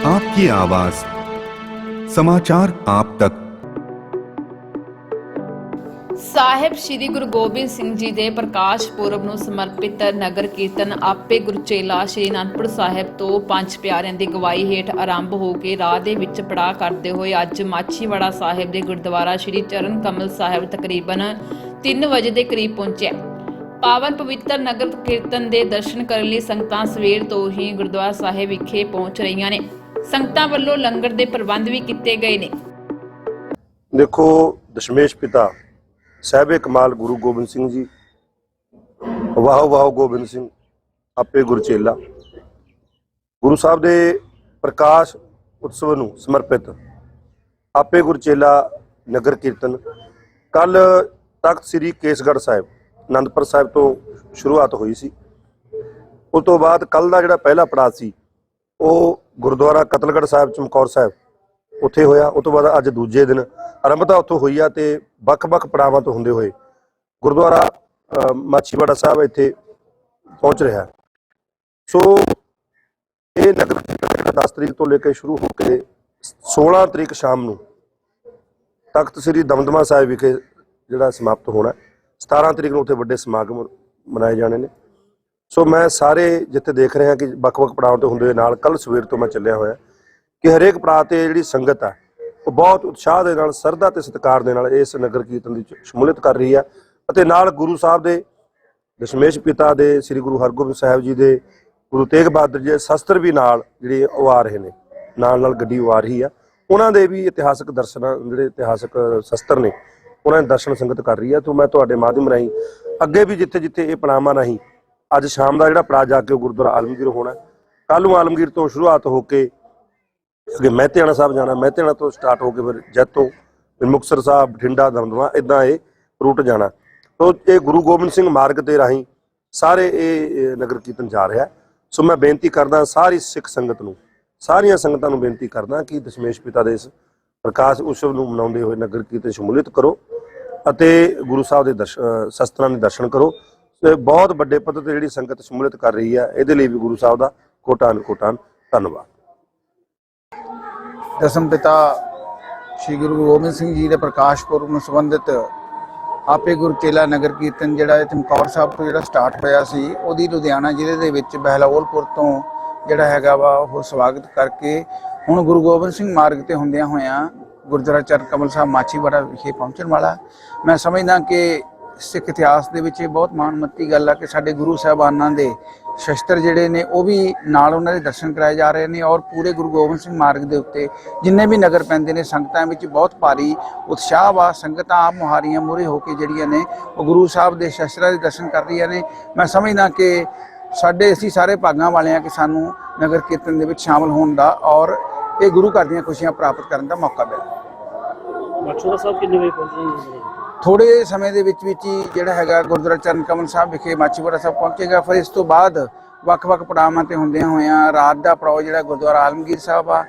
आपकी आवाज समाचार आप तक ਸਾਹਿਬ ਸ੍ਰੀ ਗੁਰੂ ਗੋਬਿੰਦ ਸਿੰਘ ਜੀ ਦੇ ਪ੍ਰਕਾਸ਼ ਪੁਰਬ ਨੂੰ ਸਮਰਪਿਤ ਨਗਰ ਕੀਰਤਨ ਆਪੇ ਗੁਰਚੇਲਾ ਸ੍ਰੀ ਅਨੰਦਪੁਰ ਸਾਹਿਬ ਤੋਂ ਪੰਜ ਪਿਆਰਿਆਂ ਦੀ ਗਵਾਹੀ ਹੇਠ ਆਰੰਭ ਹੋ ਕੇ ਰਾਹ ਦੇ ਵਿੱਚ ਪੜਾਅ ਕਰਦੇ ਹੋਏ ਅੱਜ ਮਾਛੀਵਾੜਾ ਸਾਹਿਬ ਦੇ ਗੁਰਦੁਆਰਾ ਸ੍ਰੀ ਚਰਨ ਕਮਲ ਸਾਹਿਬ ਤਕਰੀਬਨ 3 ਵਜੇ ਦੇ ਕਰੀਬ ਪਹੁੰਚਿਆ ਪਾਵਨ ਪਵਿੱਤਰ ਨਗਰ ਕੀਰਤਨ ਦੇ ਦਰਸ਼ਨ ਕਰਨ ਲਈ ਸੰਗਤਾਂ ਸਵੇਰ ਤੋਂ ਹੀ ਗੁਰਦੁਆਰਾ ਸਾਹਿਬ ਵਿਖੇ ਪਹੁੰਚ ਰਹੀਆਂ ਨੇ ਸੰਗਤਾਂ ਵੱਲੋਂ ਲੰਗਰ ਦੇ ਪ੍ਰਬੰਧ ਵੀ ਕੀਤੇ ਗਏ ਨੇ। ਦੇਖੋ, ਦਸ਼ਮੇਸ਼ ਪਿਤਾ ਸਾਹਿਬੇ ਕਮਾਲ ਗੁਰੂ ਗੋਬਿੰਦ ਸਿੰਘ ਜੀ, ਵਾਹ ਵਾਹ ਗੋਬਿੰਦ ਸਿੰਘ, ਆਪੇ ਗੁਰਚੇਲਾ ਗੁਰੂ ਸਾਹਿਬ ਦੇ ਪ੍ਰਕਾਸ਼ ਉਤਸਵ ਨੂੰ ਸਮਰਪਿਤ ਆਪੇ ਗੁਰਚੇਲਾ ਨਗਰ ਕੀਰਤਨ। ਕੱਲ ਤਖਤ ਸ੍ਰੀ ਕੇਸਗੜ੍ਹ ਸਾਹਿਬ, ਅਨੰਦਪੁਰ ਸਾਹਿਬ ਤੋਂ ਸ਼ੁਰੂਆਤ ਹੋਈ ਸੀ। ਉਸ ਤੋਂ ਬਾਅਦ ਕੱਲ ਦਾ ਜਿਹੜਾ ਪਹਿਲਾ ਪੜਾਅ ਸੀ, ਉਹ ਗੁਰਦੁਆਰਾ ਕਤਲਗੜ੍ਹ ਸਾਹਿਬ ਚਮਕੌਰ ਸਾਹਿਬ, ਉੱਥੇ ਹੋਇਆ। ਉਸ ਤੋਂ ਬਾਅਦ ਅੱਜ ਦੂਜੇ ਦਿਨ ਆਰੰਭਤਾ ਉੱਥੋਂ ਹੋਈ ਆ ਤੇ ਵੱਖ-ਵੱਖ ਪੜਾਵਾਂ ਤੋਂ ਹੁੰਦੇ ਹੋਏ ਗੁਰਦੁਆਰਾ ਮਾਛੀਵਾੜਾ ਸਾਹਿਬ ਇੱਥੇ ਪਹੁੰਚ ਰਿਹਾ। ਸੋ ਇਹ ਨਗਰ ਕੀਰਤਨ 10 ਤਰੀਕ ਤੋਂ ਲੈ ਕੇ ਸ਼ੁਰੂ ਹੋ ਕੇ 16 ਤਰੀਕ ਸ਼ਾਮ ਨੂੰ ਤਖਤ ਸ੍ਰੀ ਦਮਦਮਾ ਸਾਹਿਬ ਵਿਖੇ ਜਿਹੜਾ ਸਮਾਪਤ ਹੋਣਾ ਹੈ। 17 ਤਰੀਕ ਨੂੰ ਉੱਥੇ ਵੱਡੇ ਸਮਾਗਮ ਮਨਾਏ ਜਾਣੇ ਨੇ। ਸੋ ਮੈਂ ਸਾਰੇ ਜਿੱਥੇ ਦੇਖ ਰਿਹਾ ਕਿ ਵੱਖ-ਵੱਖ ਪੜਾਵਾਂ ਤੋਂ ਹੁੰਦੇ ਨਾਲ ਕੱਲ ਸਵੇਰ ਤੋਂ ਮੈਂ ਚੱਲਿਆ ਹੋਇਆ ਕਿ ਹਰੇਕ ਪੜਾਅ ਤੇ ਜਿਹੜੀ ਸੰਗਤ ਆ, ਉਹ ਬਹੁਤ ਉਤਸ਼ਾਹ ਦੇ ਨਾਲ ਸਰਦਾ ਤੇ ਸਤਿਕਾਰ ਦੇ ਨਾਲ ਇਸ ਨਗਰ ਕੀਰਤਨ ਦੀ ਸ਼ਮੂਲੀਅਤ ਕਰ ਰਹੀ ਆ ਅਤੇ ਨਾਲ ਗੁਰੂ ਸਾਹਿਬ ਦੇ, ਦਸ਼ਮੇਸ਼ ਪਿਤਾ ਦੇ, ਸ੍ਰੀ ਗੁਰੂ ਹਰਗੋਬਿੰਦ ਸਾਹਿਬ ਜੀ ਦੇ, ਗੁਰੂ ਤੇਗ ਬਹਾਦਰ ਜੀ ਦੇ ਸ਼ਸਤਰ ਵੀ ਨਾਲ ਜਿਹੜੇ ਉਹ ਆ ਰਹੇ ਨੇ, ਨਾਲ ਨਾਲ ਗੱਡੀ ਉਹ ਆ ਰਹੀ ਆ। ਉਹਨਾਂ ਦੇ ਵੀ ਇਤਿਹਾਸਕ ਦਰਸ਼ਨ, ਜਿਹੜੇ ਇਤਿਹਾਸਕ ਸ਼ਸਤਰ ਨੇ, ਉਹਨਾਂ ਦੇ ਦਰਸ਼ਨ ਸੰਗਤ ਕਰ ਰਹੀ ਆ। ਤੋਂ ਮੈਂ ਤੁਹਾਡੇ ਮਾਧਿਅਮ ਰਾਹੀਂ ਅੱਗੇ ਵੀ ਜਿੱਥੇ ਜਿੱਥੇ ਇਹ ਪੜਾਵਾਂ ਰਾਹੀਂ ਅੱਜ ਸ਼ਾਮ ਦਾ ਜਿਹੜਾ ਪੜਾਅ ਜਾ ਕੇ ਉਹ ਗੁਰਦੁਆਰਾ ਆਲਮਗੀਰ ਹੋਣਾ ਕੱਲ ਨੂੰ ਆਲਮਗੀਰ ਤੋਂ ਸ਼ੁਰੂਆਤ ਹੋ ਕੇ ਅੱਗੇ ਮਹਿਤੇਆਣਾ ਸਾਹਿਬ ਜਾਣਾ ਮਹਿਤੇਆਣਾ ਤੋਂ ਸਟਾਰਟ ਹੋ ਕੇ ਫਿਰ ਜੈਤੋ, ਫਿਰ ਮੁਕਤਸਰ ਸਾਹਿਬ, ਬਠਿੰਡਾ, ਦਮਦਮਾ ਇਦਾਂ ਇਹ ਰੂਟ ਜਾਣਾ ਤੋਂ ਇਹ ਗੁਰੂ ਗੋਬਿੰਦ ਸਿੰਘ ਮਾਰਗ ਦੇ ਰਾਹੀਂ ਸਾਰੇ ਇਹ ਨਗਰ ਕੀਰਤਨ ਜਾ ਰਿਹਾ ਸੋ ਮੈਂ ਬੇਨਤੀ ਕਰਦਾ ਸਾਰੀ ਸਿੱਖ ਸੰਗਤ ਨੂੰ, ਸਾਰੀਆਂ ਸੰਗਤਾਂ ਨੂੰ ਬੇਨਤੀ ਕਰਦਾ ਕਿ ਦਸ਼ਮੇਸ਼ ਪਿਤਾ ਦੇ ਇਸ ਪ੍ਰਕਾਸ਼ ਉਤਸਵ ਨੂੰ ਮਨਾਉਂਦੇ ਹੋਏ ਨਗਰ ਕੀਰਤਨ ਸ਼ਮੂਲੀਅਤ ਕਰੋ ਅਤੇ ਗੁਰੂ ਸਾਹਿਬ ਦੇ ਦਰਸ਼- ਸ਼ਸਤਰਾਂ ਦੇ ਦਰਸ਼ਨ ਕਰੋ। ਤੇ ਬਹੁਤ ਵੱਡੇ ਪੱਧਰ ਤੇ ਜਿਹੜੀ ਸੰਗਤ ਸ਼ਮੂਲੀਅਤ ਕਰ ਰਹੀ ਹੈ, ਇਹਦੇ ਲਈ ਵੀ ਗੁਰੂ ਸਾਹਿਬ ਦਾ ਕੋਟਾਨ ਕੋਟਾਨ ਧੰਨਵਾਦ। ਦਸਮ ਪਿਤਾ ਸ੍ਰੀ ਗੁਰੂ ਗੋਬਿੰਦ ਸਿੰਘ ਜੀ ਦੇ ਪ੍ਰਕਾਸ਼ ਪੁਰਬ ਨੂੰ ਸੰਬੰਧਿਤ ਆਪੇ ਗੁਰਚੇਲਾ ਨਗਰ ਕੀਰਤਨ ਜਿਹੜਾ ਹੈ ਚਮਕੌਰ ਸਾਹਿਬ ਤੋਂ ਜਿਹੜਾ ਸਟਾਰਟ ਹੋਇਆ ਸੀ, ਉਹਦੀ ਲੁਧਿਆਣਾ ਜ਼ਿਲ੍ਹੇ ਦੇ ਵਿੱਚ ਬਹਿਲੋਲਪੁਰ ਤੋਂ ਜਿਹੜਾ ਹੈਗਾ ਵਾ, ਉਹ ਸਵਾਗਤ ਕਰਕੇ ਹੁਣ ਗੁਰੂ ਗੋਬਿੰਦ ਸਿੰਘ ਮਾਰਗ ਤੇ ਹੁੰਦਿਆਂ ਹੋਇਆਂ ਗੁਰਦੁਆਰਾ ਚਰਨ ਕਮਲ ਸਾਹਿਬ ਮਾਛੀਵਾੜਾ ਵਿਖੇ ਪਹੁੰਚਣ ਵਾਲਾ। ਮੈਂ ਸਮਝਦਾ ਕਿ ਸਿੱਖ ਇਤਿਹਾਸ ਦੇ ਵਿੱਚ ਇਹ ਬਹੁਤ ਮਾਣਮੱਤੀ ਗੱਲ ਆ ਕਿ ਸਾਡੇ ਗੁਰੂ ਸਾਹਿਬਾਨਾਂ ਦੇ ਸ਼ਸਤਰ ਜਿਹੜੇ ਨੇ, ਉਹ ਵੀ ਨਾਲ ਉਹਨਾਂ ਦੇ ਦਰਸ਼ਨ ਕਰਾਏ ਜਾ ਰਹੇ ਨੇ ਔਰ ਪੂਰੇ ਗੁਰੂ ਗੋਬਿੰਦ ਸਿੰਘ ਮਾਰਗ ਦੇ ਉੱਤੇ ਜਿੰਨੇ ਵੀ ਨਗਰ ਪੈਂਦੇ ਨੇ, ਸੰਗਤਾਂ ਵਿੱਚ ਬਹੁਤ ਭਾਰੀ ਉਤਸ਼ਾਹ ਵਾ, ਸੰਗਤਾਂ ਆਪ ਮੁਹਾਰੀਆਂ ਮੂਹਰੇ ਹੋ ਕੇ ਜਿਹੜੀਆਂ ਨੇ, ਉਹ ਗੁਰੂ ਸਾਹਿਬ ਦੇ ਸ਼ਸਤਰਾਂ ਦੇ ਦਰਸ਼ਨ ਕਰ ਰਹੀਆਂ ਨੇ। ਮੈਂ ਸਮਝਦਾ ਕਿ ਸਾਡੇ, ਅਸੀਂ ਸਾਰੇ ਭਾਗਾਂ ਵਾਲੇ ਆ ਕਿ ਸਾਨੂੰ ਨਗਰ ਕੀਰਤਨ ਦੇ ਵਿੱਚ ਸ਼ਾਮਲ ਹੋਣ ਦਾ ਔਰ ਇਹ ਗੁਰੂ ਘਰ ਦੀਆਂ ਖੁਸ਼ੀਆਂ ਪ੍ਰਾਪਤ ਕਰਨ ਦਾ ਮੌਕਾ ਮਿਲਿਆ ਮਾਛੋੜਾ ਸਾਹਿਬ ਕਿੰਨੇ ਵਜੇ ਪਹੁੰਚੇ ਥੋੜੇ ਸਮੇਂ ਦੇ ਵਿੱਚ ਵਿੱਚ ਹੀ ਜਿਹੜਾ ਹੈਗਾ ਗੁਰਦੁਆਰਾ ਚਰਨ ਕਮਲ ਸਾਹਿਬ ਵਿਖੇ ਮਾਚੀਵਾੜਾ ਸਾਹਿਬ ਪਹੁੰਚੇਗਾ। ਫਿਰ ਇਸ ਤੋਂ ਬਾਅਦ ਵੱਖ-ਵੱਖ ਪੜਾਵਾਂ ਤੇ ਹੁੰਦਿਆਂ ਹੋਇਆਂ ਰਾਤ ਦਾ ਪੜਾਅ ਜਿਹੜਾ ਗੁਰਦੁਆਰਾ ਆਲਮਗੀਰ ਸਾਹਿਬ ਆ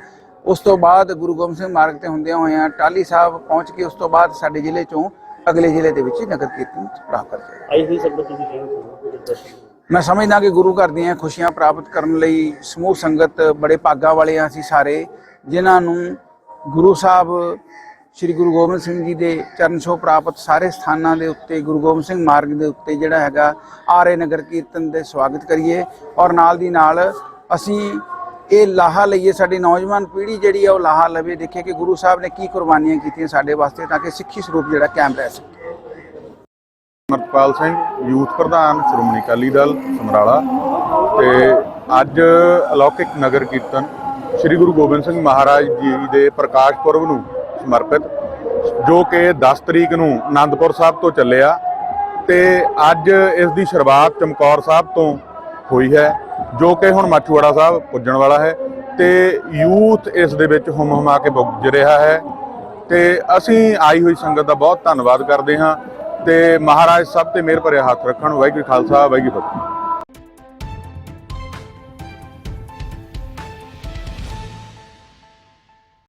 ਉਸ ਤੋਂ ਬਾਅਦ ਗੁਰੂ ਗੋਬਿੰਦ ਸਿੰਘ ਮਾਰਗ ਤੇ ਹੁੰਦਿਆਂ ਹੋਇਆਂ ਟਾਲੀ ਸਾਹਿਬ ਪਹੁੰਚ ਕੇ ਉਸ ਤੋਂ ਬਾਅਦ ਸਾਡੇ ਜ਼ਿਲ੍ਹੇ ਚੋਂ ਅਗਲੇ ਜ਼ਿਲ੍ਹੇ ਦੇ ਵਿੱਚ ਨਗਰ ਕੀਰਤਨ ਪੜਾ ਕਰਦੇ ਆਈ ਹੋਈ ਸੰਗਤ ਚਾਹੁੰਦਾ ਦਰਸ਼ਨ ਮੈਂ ਸਮਝਦਾ ਕਿ ਗੁਰੂ ਘਰ ਦੀਆਂ ਖੁਸ਼ੀਆਂ ਪ੍ਰਾਪਤ ਕਰਨ ਲਈ ਸਮੂਹ ਸੰਗਤ ਬੜੇ ਭਾਗਾ ਵਾਲੇ ਆ ਅਸੀਂ ਸਾਰੇ ਜਿਨ੍ਹਾਂ ਨੂੰ ਗੁਰੂ ਸਾਹਿਬ ਸ੍ਰੀ ਗੁਰੂ ਗੋਬਿੰਦ ਸਿੰਘ ਜੀ ਦੇ ਚਰਨ ਛੋਹ ਪ੍ਰਾਪਤ ਸਾਰੇ ਸਥਾਨਾਂ ਦੇ ਉੱਤੇ, ਗੁਰੂ ਗੋਬਿੰਦ ਸਿੰਘ ਮਾਰਗ ਦੇ ਉੱਤੇ ਜਿਹੜਾ ਹੈਗਾ, ਆਰੇ ਨਗਰ ਕੀਰਤਨ ਦੇ ਸਵਾਗਤ ਕਰੀਏ ਔਰ ਨਾਲ ਦੀ ਨਾਲ ਅਸੀਂ ਇਹ ਲਾਹਾ ਲਈਏ, ਸਾਡੀ ਨੌਜਵਾਨ ਪੀੜ੍ਹੀ ਜਿਹੜੀ ਆ ਉਹ ਲਾਹਾ ਲਵੇ ਦੇਖੇ ਕਿ ਗੁਰੂ ਸਾਹਿਬ ਨੇ ਕੀ ਕੁਰਬਾਨੀਆਂ ਕੀਤੀਆਂ ਸਾਡੇ ਵਾਸਤੇ ਤਾਂ ਕਿ ਸਿੱਖੀ ਸਰੂਪ ਜਿਹੜਾ ਕਾਇਮ ਰਹਿ ਸਕੇ। ਅਮਰਪਾਲ ਸਿੰਘ, ਯੂਥ ਪ੍ਰਧਾਨ, ਸ਼੍ਰੋਮਣੀ ਅਕਾਲੀ ਦਲ, ਸਮਰਾਲਾ ਤੇ ਅੱਜ ਅਲੌਕਿਕ ਨਗਰ ਕੀਰਤਨ ਸ੍ਰੀ ਗੁਰੂ ਗੋਬਿੰਦ ਸਿੰਘ ਮਹਾਰਾਜ ਜੀ ਦੇ ਪ੍ਰਕਾਸ਼ ਪੁਰਬ ਨੂੰ ਸਮਰਪਿਤ, ਜੋ ਕਿ 10 ਤਰੀਕ ਨੂੰ ਆਨੰਦਪੁਰ ਸਾਹਿਬ ਤੋਂ ਚੱਲਿਆ ਤੇ ਅੱਜ ਇਸ ਦੀ ਸ਼ੁਰੂਆਤ ਚਮਕੌਰ ਸਾਹਿਬ ਤੋਂ ਹੋਈ ਹੈ, ਜੋ ਕਿ ਹੁਣ ਮਾਛੂਵਾੜਾ ਸਾਹਿਬ ਪੁੱਜਣ ਵਾਲਾ ਹੈ ਤੇ ਯੂਥ ਇਸ ਦੇ ਵਿੱਚ ਹੁਮ ਹੁਮਾ ਕੇ ਪੁੱਜ ਰਿਹਾ ਹੈ ਤੇ ਅਸੀਂ ਆਈ ਹੋਈ ਸੰਗਤ ਦਾ ਬਹੁਤ ਧੰਨਵਾਦ ਕਰਦੇ ਹਾਂ ਤੇ ਮਹਾਰਾਜ ਸਭ ਤੇ ਮਿਹਰ ਭਰਿਆ ਹੱਥ ਰੱਖਣ, ਵਾਹਿਗੁਰੂ ਖਾਲਸਾ, ਵਾਹਿਗੁਰੂ ਫਤਿਹ।